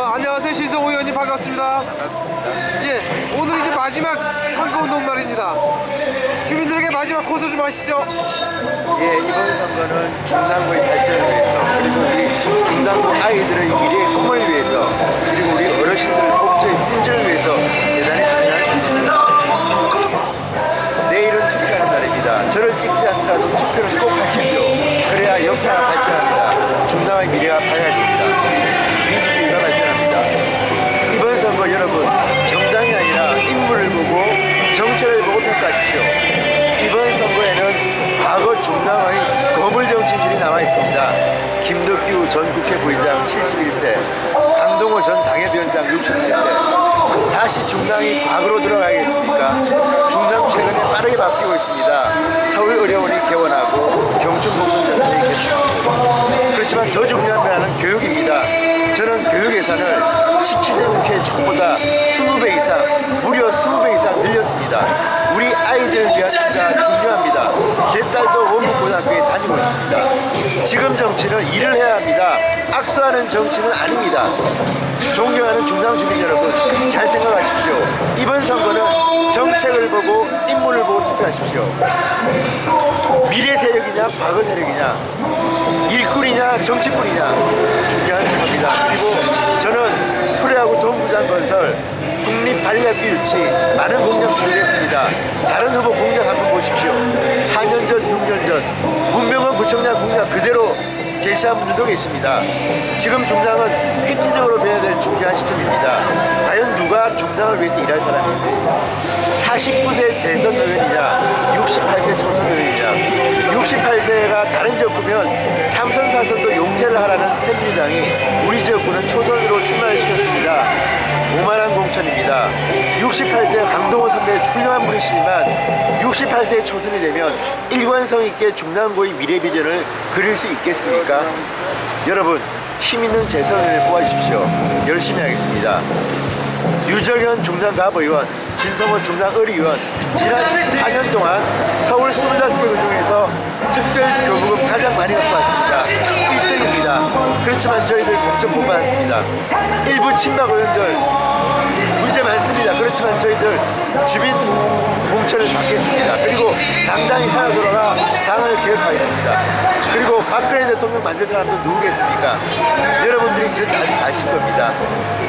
어, 안녕하세요 신성호 의원님 반갑습니다. 예, 오늘 이제 마지막 선거운동 날입니다. 주민들에게 마지막 고소 좀 하시죠. 예, 이번 선거는 중남구의 발전을 위해서 그리고 우리 중남구 아이들의 미래의 꿈을 위해서 그리고 우리 어르신들의 복지의 품질을 위해서 대단히 중요한 선거입니다. 내일은 투표하는 날입니다. 저를 찍지 않더라도 투표는 꼭 하십시오. 그래야 역사가 발전합니다. 중남의 미래가 밝아집니다. 여러분 정당이 아니라 인물을 보고 정책을 보고 평가하십시오. 이번 선거에는 과거 중당의 거물 정치인들이 남아 있습니다. 김덕규 전 국회 부의장 71세, 강동호 전 당협위원장 60세. 다시 중당이 과거로 들어가겠습니까? 중당 최근에 빠르게 바뀌고 있습니다. 서울 의료원이 개원하고 경춘 공공장관이 개통하고 그렇지만 더 중요한 변화는 교육입니다. 저는 교육 예산을 17년 국회 초보다 20배 이상, 무려 20배 이상 늘렸습니다. 우리 아이들을 위한 투자 중요합니다. 제 딸도 원북고등학교에 다니고 있습니다. 지금 정치는 일을 해야 합니다. 악수하는 정치는 아닙니다. 존경하는 중당 주민 여러분, 잘 생각하십시오. 이번 선거는 정책을 보고 인물을 보고 투표하십시오. 미래 세력이냐, 과거 세력이냐, 일꾼이냐, 정치꾼이냐 국립발리학교 유치 많은 공약 준비했습니다. 다른 후보 공약 한번 보십시오. 4년 전, 6년 전 문명원 구청장 공약 그대로 제시한 분들도 계십니다. 지금 중당은 획기적으로 배워야 될 중요한 시점입니다. 과연 누가 중당을 위해서 일할 사람인지 49세 재선 의원이냐 68세 초선 의원이냐 68세가 다른 지역구면 3선 4선도 용퇴를 하라는 새누리당이 우리 지역구는 초선으로 출마를 시켰습니다. 공천입니다. 68세 강동호 선배 훌륭한 분이시지만 68세의 초선이 되면 일관성 있게 중남구의 미래 비전을 그릴 수 있겠습니까? 여러분 힘있는 재선을 뽑아주십시오. 열심히 하겠습니다. 유정현 중장갑 의원, 진성호 중장의리의원 지난 4년 동안 서울 25개 중에 그렇지만 저희들 공천 못 받았습니다. 일부 친박 의원들 문제 많습니다. 그렇지만 저희들 주민 공천을 받겠습니다. 그리고 당당히 살아들어라 당을 개혁하겠습니다. 그리고 박근혜 대통령 만들 사람도 누구겠습니까? 여러분들이 잘 아실 겁니다.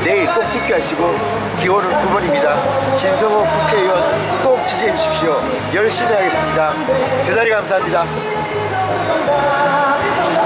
내일 꼭 투표하시고 기호는 9번입니다. 진성호 국회의원 꼭 지지해 주십시오. 열심히 하겠습니다. 대단히 감사합니다.